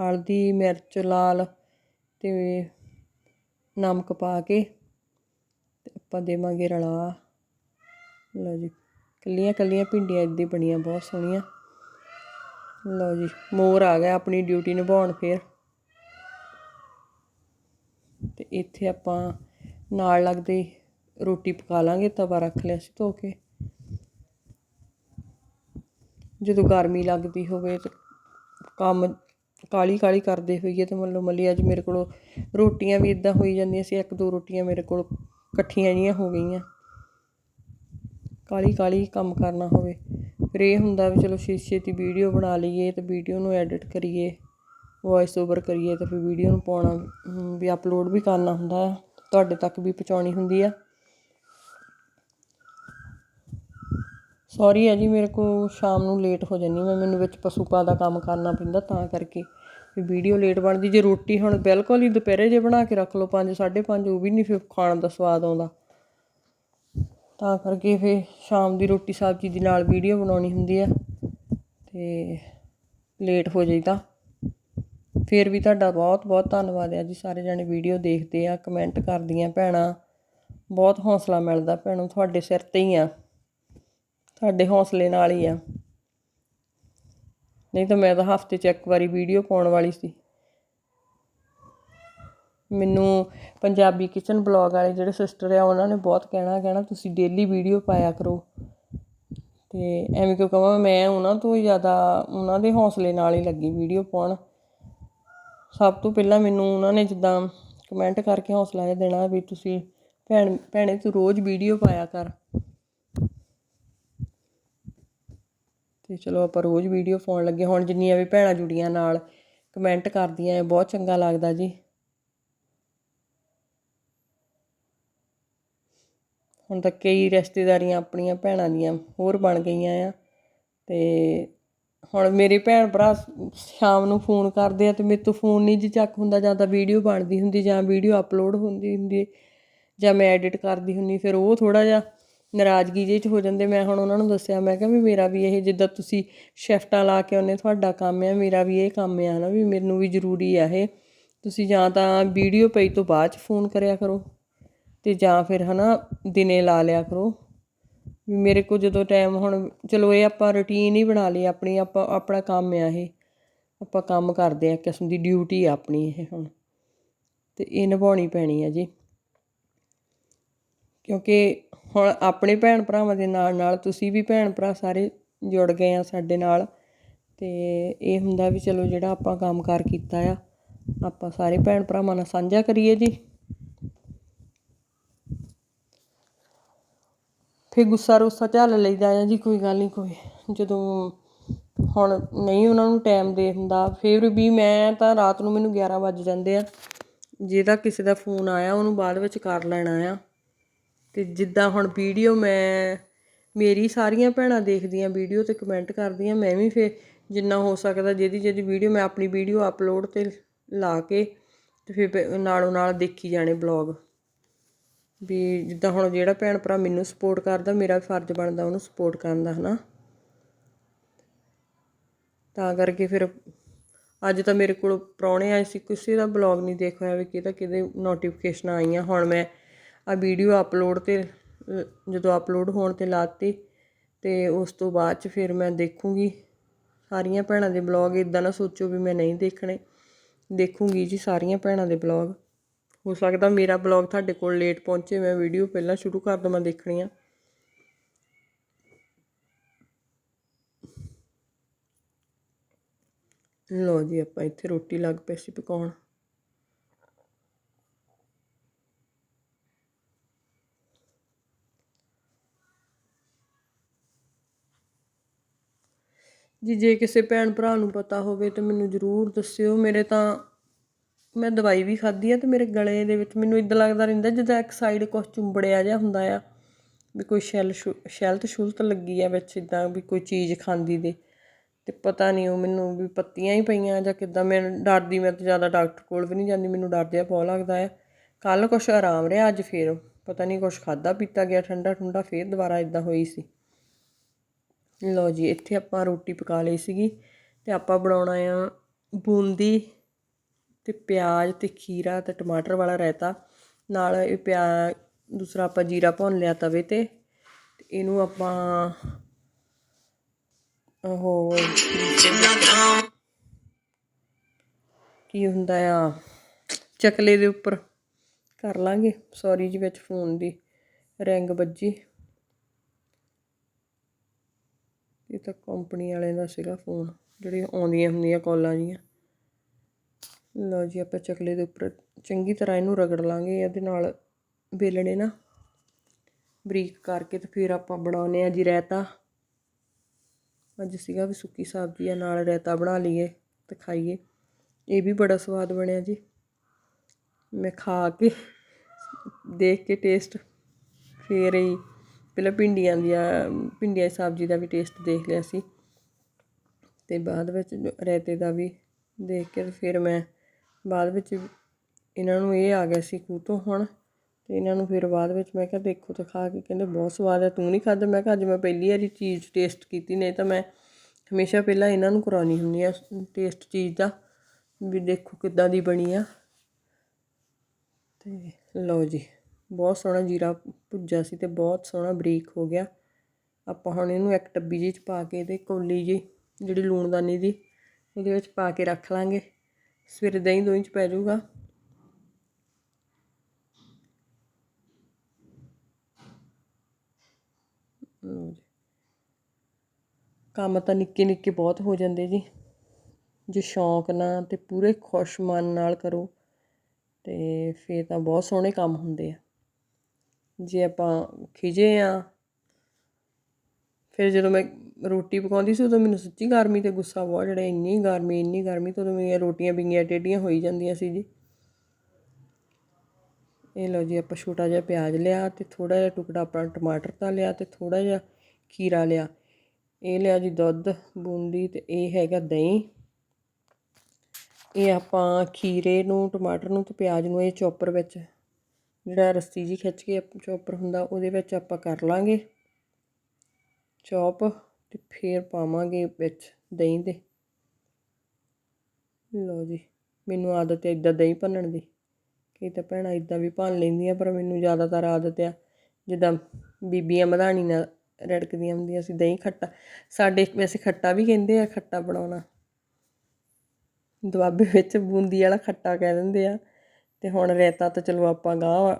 ਹਲਦੀ, ਮਿਰਚ, ਲਾਲ ਤੇ ਨਮਕ ਪਾ ਕੇ ਤੇ ਆਪਾਂ ਦੇਵਾਂਗੇ ਰਲਾ। ਲਓ ਜੀ, ਕੱਲੀਆਂ ਕੱਲੀਆਂ ਭਿੰਡੀਆਂ ਇੱਦਾਂ ਬਣੀਆਂ, ਬਹੁਤ ਸੋਹਣੀਆਂ। ਲਓ ਜੀ, ਮੋਰ ਆ ਗਿਆ ਆਪਣੀ ਡਿਊਟੀ ਨਿਭਾਉਣ ਫੇਰ। ਤੇ ਇੱਥੇ ਆਪਾਂ ਨਾਲ ਲੱਗਦੇ ਰੋਟੀ ਪਕਾ ਲਾਂਗੇ, ਤਵਾ ਰੱਖ ਲਿਆ ਸੀ ਧੋ ਕੇ। ਜਦੋਂ ਗਰਮੀ ਲੱਗਦੀ ਹੋਵੇ ਤਾਂ ਕੰਮ ਕਾਹਲੀ ਕਾਹਲੀ ਕਰਦੇ ਹੋਈਏ ਤੇ ਮੰਨ ਲਓ ਮੱਲੀ ਅੱਜ ਮੇਰੇ ਕੋਲੋਂ ਰੋਟੀਆਂ ਵੀ ਇੱਦਾਂ ਹੋਈ ਜਾਂਦੀਆਂ ਸੀ ਇੱਕ ਦੋ ਰੋਟੀਆਂ ਮੇਰੇ ਕੋਲ ਇਕੱਠੀਆਂ ਜਿਹੀਆਂ ਹੋ ਗਈਆਂ। ਕਾਹਲੀ ਕਾਹਲੀ ਕੰਮ ਕਰਨਾ ਹੋਵੇ। ਫਿਰ ਇਹ ਹੁੰਦਾ ਵੀ ਚਲੋ ਸ਼ੀਸ਼ੇ ਦੀ ਵੀਡੀਓ ਬਣਾ ਲਈਏ ਤੇ ਵੀਡੀਓ ਨੂੰ ਐਡਿਟ ਕਰੀਏ ਵੌਇਸ ਓਵਰ ਕਰੀਏ ਤੇ ਫਿਰ ਵੀਡੀਓ ਨੂੰ ਪਾਉਣਾ ਵੀ ਅਪਲੋਡ ਵੀ ਕਰਨਾ ਹੁੰਦਾ ਆ ਤੁਹਾਡੇ ਤੱਕ ਵੀ ਪਹੁੰਚਾਉਣੀ ਹੁੰਦੀ ਆ। ਸੌਰੀ ਹੈ ਜੀ, ਮੇਰੇ ਕੋ ਸ਼ਾਮ ਨੂੰ ਲੇਟ ਹੋ ਜਾਂਦੀ, ਮੈਂ ਮੈਨੂੰ ਵਿੱਚ ਪਸ਼ੂ ਪਾ ਦਾ ਕੰਮ ਕਰਨਾ ਪੈਂਦਾ ਤਾਂ ਕਰਕੇ। ਵੀ ਵੀਡੀਓ ਲੇਟ ਬਣਦੀ, ਜੇ ਰੋਟੀ ਹੁਣ ਬਿਲਕੁਲ ਹੀ ਦੁਪਹਿਰੇ ਜੇ ਬਣਾ ਕੇ ਰੱਖ ਲਓ 5 5:30 ਉਹ ਵੀ ਨਹੀਂ ਫਿਰ ਖਾਣ ਦਾ ਸਵਾਦ ਆਉਂਦਾ। ਤਾਂ ਕਰਕੇ ਫਿਰ ਸ਼ਾਮ ਦੀ ਰੋਟੀ ਸਬਜ਼ੀ ਦੇ ਨਾਲ ਵੀਡੀਓ ਬਣਾਉਣੀ ਹੁੰਦੀ ਆ ਤੇ ਲੇਟ ਹੋ ਜਾਈਦਾ। ਫਿਰ ਵੀ ਤੁਹਾਡਾ ਬਹੁਤ ਬਹੁਤ ਧੰਨਵਾਦ ਹੈ ਜੀ, ਸਾਰੇ ਜਣੇ ਵੀਡੀਓ ਦੇਖਦੇ ਆ ਕਮੈਂਟ ਕਰਦੀਆਂ ਭੈਣਾਂ, ਬਹੁਤ ਹੌਸਲਾ ਮਿਲਦਾ ਭੈਣੋ, ਤੁਹਾਡੇ ਸਿਰ ਤੇ ਹੀ ਆ। ਤੁਹਾਡੇ ਹੌਸਲੇ ਨਾਲ ਹੀ ਆ। ਨਹੀਂ ਤਾਂ ਮੈਂ ਤਾਂ ਹਫ਼ਤੇ 'ਚ ਇੱਕ ਵਾਰੀ ਵੀਡੀਓ ਪਾਉਣ ਵਾਲੀ ਸੀ। ਮੈਨੂੰ ਪੰਜਾਬੀ ਕਿਚਨ ਬਲੌਗ ਵਾਲੇ ਜਿਹੜੇ ਸਿਸਟਰ ਆ, ਉਹਨਾਂ ਨੇ ਬਹੁਤ ਕਹਿਣਾ ਕਹਿਣਾ ਤੁਸੀਂ ਡੇਲੀ ਵੀਡੀਓ ਪਾਇਆ ਕਰੋ। ਤੇ ਐਵੇਂ ਕਿਉਂ ਕਹਾਂ ਮੈਂ ਉਹਨਾਂ ਤੋਂ ਹੀ ਜ਼ਿਆਦਾ, ਉਹਨਾਂ ਦੇ ਹੌਸਲੇ ਨਾਲ ਹੀ ਲੱਗੀ ਵੀਡੀਓ ਪਾਉਣ। ਸਭ ਤੋਂ ਪਹਿਲਾਂ ਮੈਨੂੰ ਉਹਨਾਂ ਨੇ ਜਿੱਦਾਂ ਕਮੈਂਟ ਕਰਕੇ ਹੌਸਲਾ ਦੇਣਾ ਵੀ ਤੁਸੀਂ ਭੈਣ, ਭੈਣੇ ਤੂੰ ਰੋਜ਼ ਵੀਡੀਓ ਪਾਇਆ ਕਰ। ਅਤੇ ਚਲੋ ਆਪਾਂ ਰੋਜ਼ ਵੀਡੀਓ ਪਾਉਣ ਲੱਗੇ ਹੁਣ ਜਿੰਨੀਆਂ ਵੀ ਭੈਣਾਂ ਜੁੜੀਆਂ ਨਾਲ ਕਮੈਂਟ ਕਰਦੀਆਂ, ਇਹ ਬਹੁਤ ਚੰਗਾ ਲੱਗਦਾ ਜੀ। ਹੁਣ ਤਾਂ ਕਈ ਰਿਸ਼ਤੇਦਾਰੀਆਂ ਆਪਣੀਆਂ ਭੈਣਾਂ ਦੀਆਂ ਹੋਰ ਬਣ ਗਈਆਂ ਆ ਤੇ ਹੁਣ ਮੇਰੇ ਭੈਣ ਭਰਾ ਸ਼ਾਮ ਨੂੰ ਫੋਨ ਕਰਦੇ ਆ ਤੇ ਮੇਰੇ ਤੋਂ ਫੋਨ ਨਹੀਂ ਜੀ ਚੱਕ ਹੁੰਦਾ, ਜਾਂ ਤਾਂ ਵੀਡੀਓ ਬਣਦੀ ਹੁੰਦੀ, ਜਾਂ ਵੀਡੀਓ ਅਪਲੋਡ ਹੁੰਦੀ ਹੁੰਦੀ, ਜਾਂ ਮੈਂ ਐਡਿਟ ਕਰਦੀ ਹੁੰਦੀ, ਫਿਰ ਉਹ ਥੋੜਾ ਜਿਹਾ ਨਾਰਾਜ਼ਗੀ ਜਿਹੇ ਚ ਹੋ ਜਾਂਦੇ, ਮੈਂ ਹੁਣ ਉਹਨਾਂ ਨੂੰ ਦੱਸਿਆ, ਮੈਂ ਕਿਹਾ ਵੀ ਮੇਰਾ ਵੀ ਇਹ ਜਿੱਦਾਂ ਤੁਸੀਂ ਸ਼ਿਫਟਾਂ ਲਾ ਕੇ ਆਉਂਦੇ, ਤੁਹਾਡਾ ਕੰਮ ਆ, ਮੇਰਾ ਵੀ ਇਹ ਕੰਮ ਆ ਨਾ ਵੀ ਮੈਨੂੰ ਵੀ ਜ਼ਰੂਰੀ ਆ ਇਹ। ਤੁਸੀਂ ਜਾਂ ਤਾਂ ਵੀਡੀਓ ਪਈ ਤੋਂ ਬਾਅਦ ਚ ਫੋਨ ਕਰਿਆ ਕਰੋ ਤੇ ਜਾਂ ਫਿਰ ਹਨਾ ਦਿਨੇ ਲਾ ਲਿਆ ਕਰੋ। ਵੀ ਮੇਰੇ ਕੋਲ ਜਦੋਂ ਟਾਈਮ ਹੁਣ ਚਲੋ ਇਹ ਆਪਾਂ ਰੁਟੀਨ ਹੀ ਬਣਾ ਲਈ ਆਪਣੀ ਆਪਾਂ, ਆਪਣਾ ਕੰਮ ਆ ਇਹ। ਆਪਾਂ ਕੰਮ ਕਰਦੇ ਆ ਕਿਸਮ ਦੀ ਡਿਊਟੀ ਆ ਆਪਣੀ ਇਹ ਹੁਣ। ਤੇ ਇਹ ਨਿਭਾਉਣੀ ਪੈਣੀ ਆ ਜੀ। ਕਿਉਂਕਿ ਹੁਣ ਆਪਣੇ ਭੈਣ ਭਰਾਵਾਂ ਦੇ ਨਾਲ ਨਾਲ ਤੁਸੀਂ ਵੀ ਭੈਣ ਭਰਾ ਸਾਰੇ ਜੁੜ ਗਏ ਆ ਸਾਡੇ ਨਾਲ। ਤੇ ਇਹ ਹੁੰਦਾ ਵੀ ਚਲੋ ਜਿਹੜਾ ਆਪਾਂ ਕੰਮਕਾਰ ਕੀਤਾ ਆ, ਆਪਾਂ ਸਾਰੇ ਭੈਣ ਭਰਾਵਾਂ ਨਾਲ ਸਾਂਝਾ ਕਰੀਏ ਜੀ। ਫਿਰ ਗੁੱਸਾ ਰੋਸਾ ਝੱਲ ਲਈਦਾ ਆ ਜੀ, ਕੋਈ ਗੱਲ ਨਹੀਂ ਕੋਈ ਜਦੋਂ ਹੁਣ ਨਹੀਂ ਉਹਨਾਂ ਨੂੰ ਟਾਈਮ ਦੇ ਹੁੰਦਾ, ਫਿਰ ਵੀ ਮੈਂ ਤਾਂ ਰਾਤ ਨੂੰ ਮੈਨੂੰ 11 ਵੱਜ ਜਾਂਦੇ ਆ। ਜਿਹਦਾ ਕਿਸੇ ਦਾ ਫੋਨ ਆਇਆ, ਉਹਨੂੰ ਬਾਅਦ ਵਿੱਚ ਕਰ ਲੈਣਾ ਆ। ਅਤੇ ਜਿੱਦਾਂ ਹੁਣ ਵੀਡੀਓ ਮੈਂ, ਮੇਰੀ ਸਾਰੀਆਂ ਭੈਣਾਂ ਦੇਖਦੀਆਂ ਵੀਡੀਓ ਅਤੇ ਕਮੈਂਟ ਕਰਦੀਆਂ, ਮੈਂ ਵੀ ਫਿਰ ਜਿੰਨਾ ਹੋ ਸਕਦਾ ਜਿਹਦੀ ਜਿਹਦੀ ਵੀਡੀਓ ਮੈਂ ਆਪਣੀ ਵੀਡੀਓ ਅਪਲੋਡ ਤੇ ਲਾ ਕੇ ਅਤੇ ਫਿਰ ਨਾਲੋਂ ਨਾਲ ਦੇਖੀ ਜਾਣੇ ਬਲੌਗ ਵੀ ਜਿੱਦਾਂ ਹੁਣ ਜਿਹੜਾ ਭੈਣ ਭਰਾ ਮੈਨੂੰ ਸਪੋਰਟ ਕਰਦਾ, ਮੇਰਾ ਫਰਜ਼ ਬਣਦਾ ਉਹਨੂੰ ਸਪੋਰਟ ਕਰਨ ਦਾ, ਹਨਾ? ਤਾਂ ਕਰਕੇ ਫਿਰ ਅੱਜ ਤਾਂ ਮੇਰੇ ਕੋਲ ਪ੍ਰਾਹੁਣੇ ਆਏ ਸੀ, ਕਿਸੇ ਦਾ ਬਲੌਗ ਨਹੀਂ ਦੇਖ ਹੋਇਆ ਵੀ ਕਿਹਦਾ, ਕਿਹਦੇ ਨੋਟੀਫਿਕੇਸ਼ਨ ਆਈਆਂ। ਹੁਣ ਮੈਂ ਆ ਵੀਡੀਓ ਅਪਲੋਡ ਤੇ ਜਦੋਂ ਅਪਲੋਡ ਹੋਣ ਤੇ ਲਾਤੀ ਅਤੇ ਉਸ ਤੋਂ ਬਾਅਦ ਚ ਫਿਰ ਮੈਂ ਦੇਖੂੰਗੀ। ਸਾਰੀਆਂ ਭੈਣਾਂ ਦੇ ਬਲੌਗ ਇੱਦਾਂ ਨਾ ਸੋਚੋ ਵੀ ਮੈਂ ਨਹੀਂ ਦੇਖਣੇ। ਦੇਖੂੰਗੀ ਜੀ ਸਾਰੀਆਂ ਭੈਣਾਂ ਦੇ ਬਲੌਗ। ਹੋ ਸਕਦਾ ਮੇਰਾ ਬਲੌਗ ਤੁਹਾਡੇ ਕੋਲ ਲੇਟ ਪਹੁੰਚੇ, ਮੈਂ ਵੀਡੀਓ ਪਹਿਲਾਂ ਸ਼ੁਰੂ ਕਰ ਦਵਾਂ ਦੇਖਣੀਆਂ। ਲੋ ਜੀ, ਆਪਾਂ ਇੱਥੇ ਰੋਟੀ ਲੱਗ ਪਈ ਸੀ ਪਕਾਉਣ। ਜੀ, ਜੇ ਕਿਸੇ ਭੈਣ ਭਰਾ ਨੂੰ ਪਤਾ ਹੋਵੇ ਤਾਂ ਮੈਨੂੰ ਜ਼ਰੂਰ ਦੱਸਿਓ। ਮੇਰੇ ਤਾਂ ਮੈਂ ਦਵਾਈ ਵੀ ਖਾਧੀ ਆ ਤੇ ਮੇਰੇ ਗਲੇ ਦੇ ਵਿੱਚ ਮੈਨੂੰ ਇਦਾਂ ਲੱਗਦਾ ਰਹਿੰਦਾ ਜਿੱਦਾਂ ਇੱਕ ਸਾਈਡ ਕੁਛ ਚੁੰਬੜਿਆ ਜਿਹਾ ਹੁੰਦਾ ਆ, ਵੀ ਕੋਈ ਸ਼ੈਲ ਸ਼ੈਲਤ ਸ਼ੁਲਤ ਲੱਗੀ ਆ ਵਿੱਚ ਇਦਾਂ ਵੀ ਕੋਈ ਚੀਜ਼ ਖਾਂਦੀ ਦੇ। ਤੇ ਪਤਾ ਨਹੀਂ ਉਹ ਮੈਨੂੰ ਵੀ ਪੱਤੀਆਂ ਹੀ ਪਈਆਂ ਜਾਂ ਕਿੱਦਾਂ ਮੈਂ ਡਰਦੀ, ਮੈਂ ਤਾਂ ਜ਼ਿਆਦਾ ਡਾਕਟਰ ਕੋਲ ਵੀ ਨਹੀਂ ਜਾਂਦੀ, ਮੈਨੂੰ ਡਰਦੇ ਜਿਹਾ ਬਹੁਤ ਲੱਗਦਾ ਆ। ਕੱਲ ਕੁਛ ਆਰਾਮ ਰਿਹਾ, ਅੱਜ ਫੇਰ ਪਤਾ ਨਹੀਂ ਕੁਛ ਖਾਦਾ ਪੀਤਾ ਗਿਆ ਠੰਡਾ ਠੰਡਾ ਫੇਰ ਦੁਬਾਰਾ ਇਦਾਂ ਹੋਈ ਸੀ। ਲਓ ਜੀ ਇੱਥੇ ਆਪਾਂ ਰੋਟੀ ਪਕਾ ਲਈ ਸੀਗੀ ਤੇ ਆਪਾਂ ਬਣਾਉਣਾ ਆ ਬੂੰਦੀ ਤੇ ਪਿਆਜ਼ ਤੇ ਖੀਰਾ ਤੇ ਟਮਾਟਰ ਵਾਲਾ ਰਾਇਤਾ। ਨਾਲ ਇਹ ਪਿਆ ਦੂਸਰਾ ਆਪਾਂ ਜੀਰਾ ਭੁੰਨ ਲਿਆ ਤਵੇ ਤੇ ਇਹਨੂੰ ਆਪਾਂ ਉਹ ਕੀ ਹੁੰਦਾ ਆ ਚਕਲੇ ਦੇ ਉੱਪਰ ਕਰ ਲਾਂਗੇ। ਸੌਰੀ ਜੀ ਵਿੱਚ ਫੋਨ ਦੀ ਰਿੰਗ ਵੱਜੀ। ਇਹ ਤਾਂ ਕੰਪਨੀ ਵਾਲਿਆਂ ਦਾ ਸੀਗਾ ਫੋਨ ਜਿਹੜੇ ਆਉਂਦੀਆਂ ਹੁੰਦੀਆਂ ਕਾਲਾਂ ਜੀਆਂ। ਲਓ ਜੀ, ਆਪਾਂ ਚਕਲੇ ਦੇ ਉੱਪਰ ਚੰਗੀ ਤਰ੍ਹਾਂ ਇਹਨੂੰ ਰਗੜ ਲਾਂਗੇ, ਇਹਦੇ ਨਾਲ ਵੇਲਣੇ ਨਾ। ਬਰੀਕ ਕਰਕੇ ਤੇ ਫਿਰ ਆਪਾਂ ਬਣਾਉਨੇ ਆ ਜੀ ਰਾਇਤਾ। ਅੱਜ ਸੀਗਾ ਵੀ ਸੁੱਕੀ ਸਬਜ਼ੀ ਆ, ਨਾਲ ਰਾਇਤਾ ਬਣਾ ਲਈਏ ਤੇ ਖਾਈਏ। ਇਹ ਵੀ ਬੜਾ ਸਵਾਦ ਬਣਿਆ ਜੀ। ਮੈਂ ਖਾ ਕੇ ਦੇਖ ਕੇ ਟੇਸਟ ਫੇਰ ਹੀ ਪਹਿਲਾਂ ਭਿੰਡੀਆਂ ਦੀਆਂ, ਭਿੰਡੀਆਂ ਦੀ ਸਬਜ਼ੀ ਦਾ ਵੀ ਟੇਸਟ ਦੇਖ ਲਿਆ ਸੀ। ਅਤੇ ਬਾਅਦ ਵਿੱਚ ਰਾਇਤੇ ਦਾ ਵੀ ਦੇਖ ਕੇ ਫਿਰ ਮੈਂ ਬਾਅਦ ਵਿੱਚ ਇਹਨਾਂ ਨੂੰ ਇਹ ਆ ਗਿਆ ਸੀ ਖੂਹ ਤੋਂ ਹੁਣ ਤੇ ਇਹਨਾਂ ਨੂੰ ਫਿਰ ਬਾਅਦ ਵਿੱਚ ਮੈਂ ਕਿਹਾ ਦੇਖੋ ਤਾਂ ਖਾ ਕੇ ਕਹਿੰਦੇ ਬਹੁਤ ਸਵਾਦ ਹੈ ਤੂੰ ਨਹੀਂ ਖਾਧਾ? ਮੈਂ ਕਿਹਾ ਅੱਜ ਮੈਂ ਪਹਿਲੀ ਵਾਰੀ ਚੀਜ਼ ਟੇਸਟ ਕੀਤੀ, ਨਹੀਂ ਤਾਂ ਮੈਂ ਹਮੇਸ਼ਾ ਪਹਿਲਾਂ ਇਹਨਾਂ ਨੂੰ ਕਰਾਉਣੀ ਹੁੰਦੀ ਆ ਟੇਸਟ ਚੀਜ਼ ਦਾ ਵੀ ਦੇਖੋ ਕਿੱਦਾਂ ਦੀ ਬਣੀ ਆ। ਤੇ ਲਓ ਜੀ। ਬਹੁਤ ਸੋਹਣਾ ਜੀਰਾ ਭੁੱਜਾ ਸੀ ਤੇ ਬਹੁਤ ਸੋਹਣਾ ਬਰੀਕ ਹੋ ਗਿਆ। ਆਪਾਂ ਹੁਣ ਇਹਨੂੰ ਇੱਕ ਟੱਬੀ ਜਿਹੀ ਚ ਪਾ ਕੇ ਤੇ ਕੌਲੀ ਜੀ ਜਿਹੜੀ ਲੂਣਦਾਨੀ ਦੀ, ਇਹਦੇ ਵਿੱਚ ਪਾ ਕੇ ਰੱਖ ਲਾਂਗੇ। ਸਵੇਰੇ ਦਹੀਂ ਦੋਹੀਂ ਚ ਪੈ ਜਾਊਗਾ। ਕੰਮ ਤਾਂ ਨਿੱਕੇ ਨਿੱਕੇ ਬਹੁਤ ਹੋ ਜਾਂਦੇ ਜੀ। ਜੇ ਸ਼ੌਂਕ ਨਾਲ ਤੇ ਪੂਰੇ ਖੁਸ਼ ਮਨ ਨਾਲ ਕਰੋ ਤੇ ਫੇਰ ਤਾਂ ਬਹੁਤ ਸੋਹਣੇ ਕੰਮ ਹੁੰਦੇ ਆ। ਜੇ ਆਪਾਂ ਖਿਜੇ ਆ, ਫਿਰ ਜਦੋਂ ਮੈਂ ਰੋਟੀ ਪਕਾਉਂਦੀ ਸੀ, ਉਦੋਂ ਮੈਨੂੰ ਸੱਚੀ ਗਰਮੀ ਤੇ ਗੁੱਸਾ ਬਹੁਤ, ਜਿਹੜਾ ਇੰਨੀ ਗਰਮੀ ਇੰਨੀ ਗਰਮੀ ਤੋਂ ਮੇਰੀਆਂ ਰੋਟੀਆਂ ਬਿੰਗੀਆਂ ਟੇਡੀਆਂ ਹੋਈ ਜਾਂਦੀਆਂ ਸੀ ਜੀ। ਇਹ ਲਓ ਜੀ, ਆਪਾਂ ਛੋਟਾ ਜਿਹਾ ਪਿਆਜ਼ ਲਿਆ ਤੇ ਥੋੜਾ ਜਿਹਾ ਟੁਕੜਾ ਆਪਣਾ ਟਮਾਟਰ ਦਾ ਲਿਆ ਤੇ ਥੋੜਾ ਜਿਹਾ ਖੀਰਾ ਲਿਆ। ਇਹ ਲਿਆ ਜੀ ਦੁੱਧ, ਬੂੰਦੀ ਤੇ ਇਹ ਹੈਗਾ ਦਹੀਂ। ਇਹ ਆਪਾਂ ਖੀਰੇ ਨੂੰ, ਟਮਾਟਰ ਨੂੰ ਤੇ ਪਿਆਜ਼ ਨੂੰ ਇਹ ਚੌਪਰ ਵਿੱਚ ਜਿਹੜਾ ਰੱਸੀ ਜੀ ਖਿੱਚ ਕੇ ਚੋਪਰ ਹੁੰਦਾ, ਉਹਦੇ ਵਿੱਚ ਆਪਾਂ ਕਰ ਲਾਂਗੇ ਚੌਪ ਤੇ ਫੇਰ ਪਾਵਾਂਗੇ ਵਿੱਚ ਦਹੀਂ ਦੇ। ਲਓ ਜੀ, ਮੈਨੂੰ ਆਦਤ ਹੈ ਇਦਾਂ ਦਹੀਂ ਭੰਨਣ ਦੀ। ਕਈ ਤਾਂ ਭੈਣਾਂ ਇਦਾਂ ਵੀ ਭੰਨ ਲੈਂਦੀਆਂ, ਪਰ ਮੈਨੂੰ ਜ਼ਿਆਦਾਤਰ ਆਦਤ ਆ, ਜਿੱਦਾਂ ਬੀਬੀਆਂ ਮਧਾਣੀ ਨਾਲ ਰੜਕਦੀਆਂ ਹੁੰਦੀਆਂ ਸੀ ਦਹੀਂ ਖੱਟਾ, ਸਾਡੇ ਵੈਸੇ ਖੱਟਾ ਵੀ ਕਹਿੰਦੇ ਆ, ਖੱਟਾ ਬਣਾਉਣਾ। ਦੁਆਬੇ ਵਿੱਚ ਬੂੰਦੀ ਵਾਲਾ ਖੱਟਾ ਕਹਿ ਦਿੰਦੇ ਆ। ਅਤੇ ਹੁਣ ਰਾਇਤਾ ਤਾਂ ਚਲੋ ਆਪਾਂ ਗਾਂ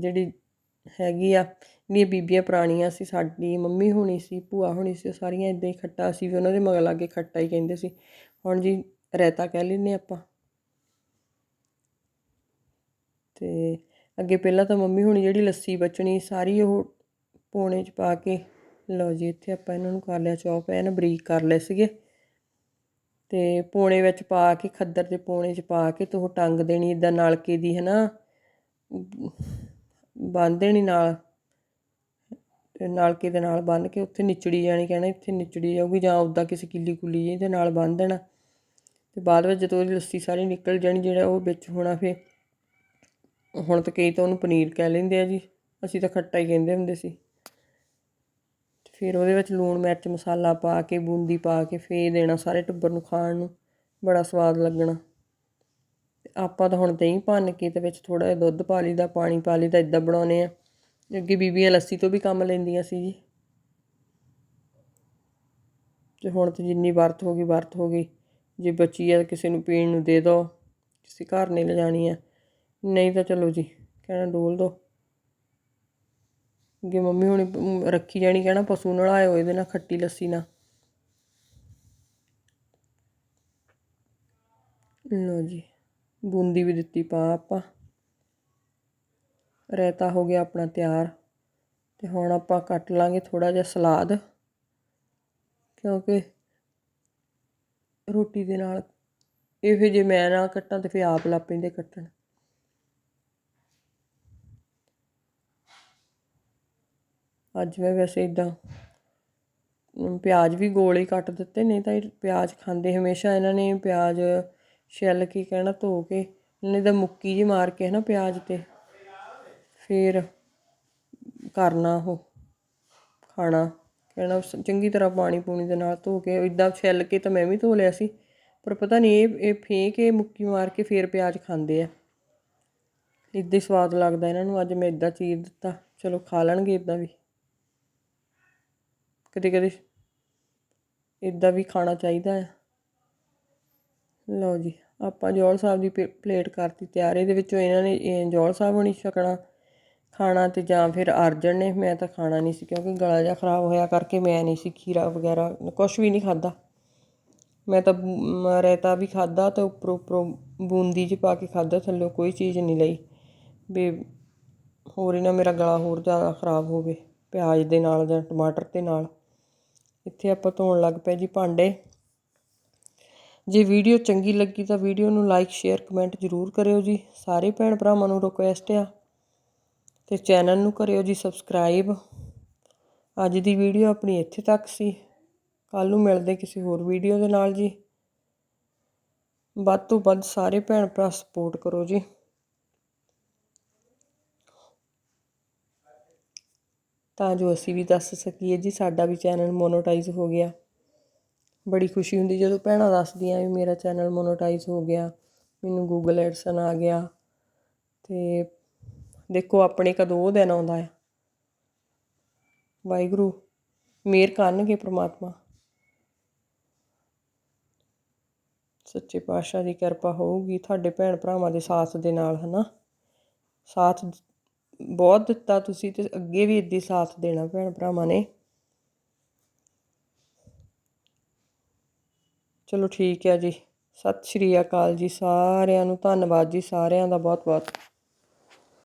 ਜਿਹੜੀ ਹੈਗੀ ਆ ਜਿਹੜੀਆਂ ਬੀਬੀਆਂ ਪੁਰਾਣੀਆਂ ਸੀ, ਸਾਡੀ ਮੰਮੀ ਹੋਣੀ ਸੀ, ਭੂਆ ਹੋਣੀ ਸੀ, ਉਹ ਸਾਰੀਆਂ ਇਦਾਂ ਹੀ ਖੱਟਾ ਸੀ ਵੀ ਉਹਨਾਂ ਦੇ ਮਗਰ ਲਾਗੇ ਖੱਟਾ ਹੀ ਕਹਿੰਦੇ ਸੀ। ਹੁਣ ਜੀ ਰਾਇਤਾ ਕਹਿ ਲੈਂਦੇ ਆਪਾਂ। ਤੇ ਅੱਗੇ ਪਹਿਲਾਂ ਤਾਂ ਮੰਮੀ ਹੁਣੀ ਜਿਹੜੀ ਲੱਸੀ ਬਚਣੀ ਸਾਰੀ ਉਹ ਪੋਣੇ 'ਚ ਪਾ ਕੇ, ਲਓ ਜੀ ਇੱਥੇ ਆਪਾਂ ਇਹਨਾਂ ਨੂੰ ਕਰ ਲਿਆ ਚੌਪ ਐਨ ਬਰੀਕ ਕਰ ਲਏ ਸੀਗੇ। ਅਤੇ ਪੋਣੇ ਵਿੱਚ ਪਾ ਕੇ, ਖੱਦਰ ਦੇ ਪੋਣੇ 'ਚ ਪਾ ਕੇ ਤੇ ਉਹ ਟੰਗ ਦੇਣੀ ਇੱਦਾਂ ਨਲਕੇ ਦੀ ਹੈ ਨਾ ਬੰਨ੍ਹ ਦੇਣੀ ਨਾਲ ਨਲਕੇ ਦੇ ਨਾਲ ਬੰਨ੍ਹ ਕੇ ਉੱਥੇ ਨਿਚੜੀ ਜਾਣੀ ਕਹਿਣਾ ਇੱਥੇ ਨਿਚੜੀ ਜਾਊਗੀ ਜਾਂ ਉੱਦਾਂ ਕਿਸੇ ਕਿੱਲੀ ਕੁੱਲੀ ਜਿਹੀ ਦੇ ਨਾਲ ਬੰਨ੍ਹ ਦੇਣਾ। ਤੇ ਬਾਅਦ ਵਿੱਚ ਜਦੋਂ ਉਹਦੀ ਲੱਸੀ ਸਾਰੀ ਨਿਕਲ ਜਾਣੀ, ਜਿਹੜਾ ਉਹ ਵਿੱਚ ਹੋਣਾ ਫੇ ਹੁਣ ਤਾਂ ਕਈ ਤਾਂ ਉਹਨੂੰ ਪਨੀਰ ਕਹਿ ਲੈਂਦੇ ਆ ਜੀ। ਅਸੀਂ ਤਾਂ ਖੱਟਾ ਹੀ ਕਹਿੰਦੇ ਹੁੰਦੇ ਸੀ। ਫਿਰ ਉਹਦੇ ਵਿੱਚ ਲੂਣ ਮਿਰਚ ਮਸਾਲਾ ਪਾ ਕੇ, ਬੂੰਦੀ ਪਾ ਕੇ ਫੇ ਦੇਣਾ ਸਾਰੇ ਟੱਬਰ ਨੂੰ ਖਾਣ ਨੂੰ, ਬੜਾ ਸਵਾਦ ਲੱਗਣਾ। ਆਪਾਂ ਤਾਂ ਹੁਣ ਦਹੀਂ ਭੰਨ ਕੇ ਤੇ ਵਿੱਚ ਥੋੜਾ ਜਿਹਾ ਦੁੱਧ ਪਾ ਲਈਦਾ ਪਾਣੀ ਪਾ ਲਈਦਾ ਇਦਾਂ ਬਣਾਉਨੇ ਆ ਅੱਗੇ ਬੀਬੀਆਂ ਲੱਸੀ ਤੋਂ ਵੀ ਕੰਮ ਲੈਂਦੀਆਂ ਸੀ ਜੀ। ਤੇ ਹੁਣ ਤਾਂ ਜਿੰਨੀ ਵਰਤ ਹੋ ਗਈ, ਵਰਤ ਹੋ ਗਈ। ਜੇ ਬਚੀ ਆ ਕਿਸੇ ਨੂੰ ਪੀਣ ਨੂੰ ਦੇ ਦਿਓ ਕਿਸੇ ਘਰ ਨਹੀਂ ਲਿਜਾਣੀ ਆ। ਨਹੀਂ ਤਾਂ ਚਲੋ ਜੀ, ਕਹਿਣਾ ਡੋਲ ਦੋ। ਅੱਗੇ ਮੰਮੀ ਹੁਣੀ ਰੱਖੀ ਜਾਣੀ, ਕਹਿਣਾ ਪਸ਼ੂ ਨਲਾਏ ਹੋਏ ਇਹਦੇ ਨਾਲ ਖੱਟੀ ਲੱਸੀ ਨਾਲ। ਲਓ ਜੀ, ਬੂੰਦੀ ਵੀ ਦਿੱਤੀ ਪਾ ਆਪਾਂ। ਰਾਇਤਾ ਹੋ ਗਿਆ ਆਪਣਾ ਤਿਆਰ, ਤੇ ਹੁਣ ਆਪਾਂ ਕੱਟ ਲਾਂਗੇ ਥੋੜਾ ਜਿਹਾ ਸਲਾਦ, ਕਿਉਂਕਿ ਰੋਟੀ ਦੇ ਨਾਲ ਇਹ ਫਿਰ ਜੇ ਮੈਂ ਨਾ ਕੱਟਾਂ ਤੇ ਫਿਰ ਆਪ ਲੱਗ ਪੈਂਦੇ ਕੱਟਣ। ਅੱਜ ਮੈਂ ਵੈਸੇ ਇੱਦਾਂ ਪਿਆਜ਼ ਵੀ ਗੋਲ ਹੀ ਕੱਟ ਦਿੱਤੇ, ਨਹੀਂ ਤਾਂ ਇਹ ਪਿਆਜ਼ ਖਾਂਦੇ ਹਮੇਸ਼ਾ ਇਹਨਾਂ ਨੇ ਪਿਆਜ਼ ਛਿੱਲ ਕੇ ਕਹਿਣਾ ਧੋ ਕੇ ਇਹਨੇ ਤਾਂ ਮੁੱਕੀ ਜੀ ਮਾਰ ਕੇ ਨਾ ਪਿਆਜ਼ ਤੇ, ਫਿਰ ਕਰਨਾ ਉਹ, ਖਾਣਾ, ਕਹਿਣਾ ਚੰਗੀ ਤਰ੍ਹਾਂ ਪਾਣੀ ਪੂਣੀ ਦੇ ਨਾਲ ਧੋ ਕੇ ਇਦਾਂ ਛਿੱਲ ਕੇ ਤਾਂ ਮੈਂ ਵੀ ਧੋ ਲਿਆ ਸੀ, ਪਰ ਪਤਾ ਨਹੀਂ ਇਹ ਇਹ ਫੇਂ ਕੇ ਮੁੱਕੀ ਮਾਰ ਕੇ ਫਿਰ ਪਿਆਜ਼ ਖਾਂਦੇ ਆ। ਇੱਦਾਂ ਹੀ ਸਵਾਦ ਲੱਗਦਾ ਇਹਨਾਂ ਨੂੰ, ਅੱਜ ਮੈਂ ਇਦਾਂ ਚੀਰ ਦਿੱਤਾ, ਚਲੋ ਖਾ ਲੈਣਗੇ ਇਦਾਂ ਵੀ। ਕਦੇ ਕਦੇ ਇਦਾਂ ਵੀ ਖਾਣਾ ਚਾਹੀਦਾ ਹੈ ਲਓ ਜੀ, ਆਪਾਂ ਜੋਲ ਸਾਹਿਬ ਦੀ ਪਲੇਟ ਕਰਤੀ ਤਿਆਰ, ਇਹਦੇ ਵਿੱਚੋਂ ਇਹਨਾਂ ਨੇ ਜੋਲ ਸਾਹਿਬ ਹੋਣੀ ਛਕਣਾ ਖਾਣਾ ਤੇ ਜਾਂ ਫਿਰ ਅਰਜਨ ਨੇ, ਮੈਂ ਤਾਂ ਖਾਣਾ ਨਹੀਂ ਸੀ ਕਿਉਂਕਿ ਗਲਾ ਜਿਹਾ ਖਰਾਬ ਹੋਇਆ ਕਰਕੇ ਮੈਂ ਨਹੀਂ ਸੀ ਖੀਰਾ ਵਗੈਰਾ ਕੁਝ ਵੀ ਨਹੀਂ ਖਾਦਾ ਮੈਂ ਤਾਂ ਰਾਇਤਾ ਵੀ ਖਾਦਾ ਤੇ ਉੱਪਰੋਂ ਉੱਪਰੋਂ ਬੂੰਦੀ 'ਚ ਪਾ ਕੇ ਖਾਦਾ ਥੱਲੇ ਕੋਈ ਚੀਜ਼ ਨਹੀਂ ਲਈ। ਵੀ ਹੋਰ ਹੀ ਨਾ ਮੇਰਾ ਗਲਾ ਹੋਰ ਜ਼ਿਆਦਾ ਖਰਾਬ ਹੋਵੇ ਪਿਆਜ਼ ਦੇ ਨਾਲ ਜਾਂ ਟਮਾਟਰ ਦੇ ਨਾਲ। ਇੱਥੇ ਆਪਾਂ ਧੋਣ ਲੱਗ ਪਏ ਜੀ ਭਾਂਡੇ। ਜੇ ਵੀਡੀਓ ਚੰਗੀ ਲੱਗੀ ਤਾਂ ਵੀਡੀਓ ਨੂੰ ਲਾਈਕ ਸ਼ੇਅਰ ਕਮੈਂਟ ਜ਼ਰੂਰ ਕਰਿਓ ਜੀ। ਸਾਰੇ ਭੈਣ ਭਰਾਵਾਂ ਨੂੰ ਰਿਕੁਐਸਟ ਆ। ਤੇ ਚੈਨਲ ਨੂੰ ਕਰਿਓ ਜੀ ਸਬਸਕ੍ਰਾਈਬ ਅੱਜ ਦੀ ਵੀਡੀਓ ਆਪਣੀ ਇੱਥੇ ਤੱਕ ਸੀ। ਕੱਲ ਨੂੰ ਮਿਲਦੇ ਕਿਸੇ ਹੋਰ ਵੀਡੀਓ ਦੇ ਨਾਲ ਜੀ। ਵੱਧ ਤੋਂ ਵੱਧ ਸਾਰੇ ਭੈਣ ਭਰਾ ਸਪੋਰਟ ਕਰੋ ਜੀ। ਤਾਂ ਜੋ ਅਸੀਂ ਵੀ ਦੱਸ ਸਕੀਏ ਜੀ ਸਾਡਾ ਵੀ ਚੈਨਲ ਮੋਨੋਟਾਈਜ਼ ਹੋ ਗਿਆ। ਬੜੀ ਖੁਸ਼ੀ ਹੁੰਦੀ ਜਦੋਂ ਭੈਣਾਂ ਦੱਸਦੀਆਂ ਵੀ ਮੇਰਾ ਚੈਨਲ ਮੋਨੋਟਾਈਜ਼ ਹੋ ਗਿਆ, ਮੈਨੂੰ ਗੂਗਲ ਐਡਸਨ ਆ ਗਿਆ ਤੇ ਦੇਖੋ ਆਪਣੇ ਕਦੋਂ ਉਹ ਦਿਨ ਆਉਂਦਾ ਹੈ ਵਾਹਿਗੁਰੂ ਮੇਰ ਕਰਨਗੇ ਪ੍ਰਮਾਤਮਾ। ਸੱਚੇ ਪਾਤਸ਼ਾਹ ਦੀ ਕਿਰਪਾ ਹੋਊਗੀ, ਤੁਹਾਡੇ ਭੈਣ ਭਰਾਵਾਂ ਦੇ ਸਾਥ ਦੇ ਨਾਲ ਹਨਾ। ਸਾਥ ਬਹੁਤ ਦਿੱਤਾ ਤੁਸੀਂ ਤੇ ਅੱਗੇ ਵੀ ਇੱਦੀ ਸਾਥ ਦੇਣਾ ਭੈਣ ਭਰਾਵਾਂ ਨੇ। ਚਲੋ ਠੀਕ ਹੈ ਜੀ। ਸਤਿ ਸ਼੍ਰੀ ਅਕਾਲ ਜੀ ਸਾਰਿਆਂ ਨੂੰ, ਧੰਨਵਾਦ ਜੀ ਸਾਰਿਆਂ ਦਾ ਬਹੁਤ ਬਹੁਤ